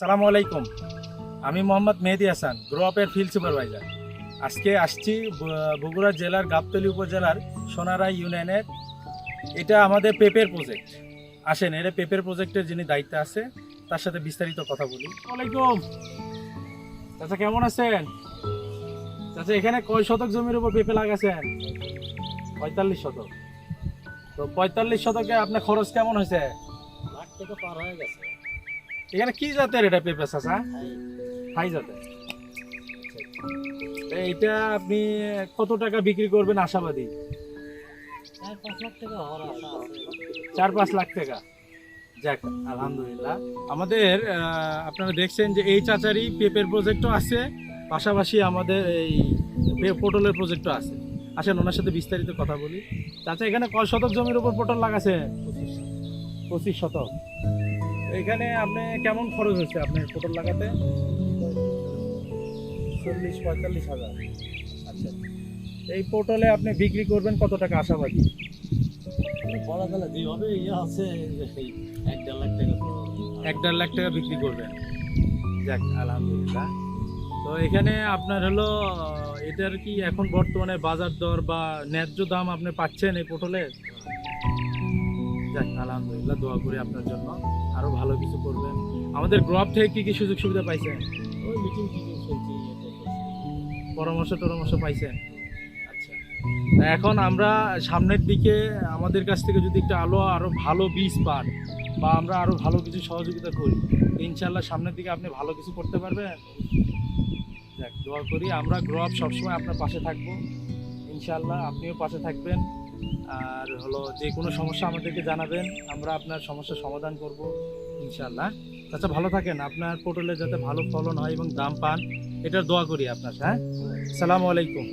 সালামু আলাইকুম। আমি মোহাম্মদ মেহেদি হাসান, গ্রো আপের ফিল্ড সুপারভাইজার আজকে আসছি বগুড়া জেলার গাবতলী উপজেলার সোনারাই ইউনিয়নের। এটা আমাদের পেপের প্রজেক্ট আসেন, এটা পেপের প্রজেক্টের যিনি দায়িত্বে আছে, তার সাথে বিস্তারিত কথা বলি। ওয়ালাইকুম চাচা, কেমন আছেন? চাচা, এখানে কয় শতক জমির উপর পেঁপে লাগাছেন? পঁয়তাল্লিশ শতক। তো পঁয়তাল্লিশ শতকে আপনার খরচ কেমন হয়েছে? লাখ টাকা পার হয়ে গেছে। এখানে কি জাতের এটা পেঁপে চাচা? হাই জাতের। এইটা আপনি কত টাকা বিক্রি করবেন আশাবাদী? চার পাঁচ লাখ টাকা। যাক, আলহামদুলিল্লাহ। আমাদের আপনারা দেখছেন যে এই চাচারই পেপের প্রজেক্টও আছে, পাশাপাশি আমাদের এই পটলের প্রজেক্টও আছে। আসেন, ওনার সাথে বিস্তারিত কথা বলি। চাচা, এখানে কয় শতক জমির উপর পটল লাগাছে? পঁচিশ শতক। এখানে আপনি কেমন খরচ হচ্ছে আপনার পটল লাগাতে? চল্লিশ পঁয়তাল্লিশ হাজার। আচ্ছা। এই পটলে আপনি বিক্রি করবেন কত টাকা আশাবাদী? বলা গেলে যেভাবে ইয়ে আছে এক দেড় লাখ টাকা এক দেড় লাখ টাকা বিক্রি করবেন। যাক আলহামদুলিল্লাহ। তো এখানে আপনার হলো এটার কি এখন বর্তমানে বাজার দর বা ন্যায্য দাম আপনি পাচ্ছেন এই পটলের যাক আলহামদুলিল্লাহ দোয়া করি আপনার জন্য। আরও ভালো কিছু করবেন। আমাদের গ্রপ থেকে কি কি সুযোগ সুবিধা পাইছেন? ওই মিটিং টিটিং চলছে পরামর্শ টরামর্শ পাইছেন? আচ্ছা। এখন আমরা সামনের দিকে আমাদের কাছ থেকে যদি একটা আলো আরও ভালো বীজ পান বা আমরা আরও ভালো কিছু সহযোগিতা করি ইনশাল্লাহ সামনের দিকে আপনি ভালো কিছু করতে পারবেন। দেখ দোয়া করি। আমরা গ্রোপ সবসময় আপনার পাশে থাকব। ইনশাল্লাহ আপনিও পাশে থাকবেন। আর হলো যে কোনো সমস্যা আমাদেরকে জানাবেন, আমরা আপনার সমস্যার সমাধান করব ইনশাল্লাহ আচ্ছা ভালো থাকেন। আপনার পটলে যাতে ভালো ফলন হয় এবং দাম পান, এটার দোয়া করি আপনার হ্যাঁ? সালামু আলাইকুম।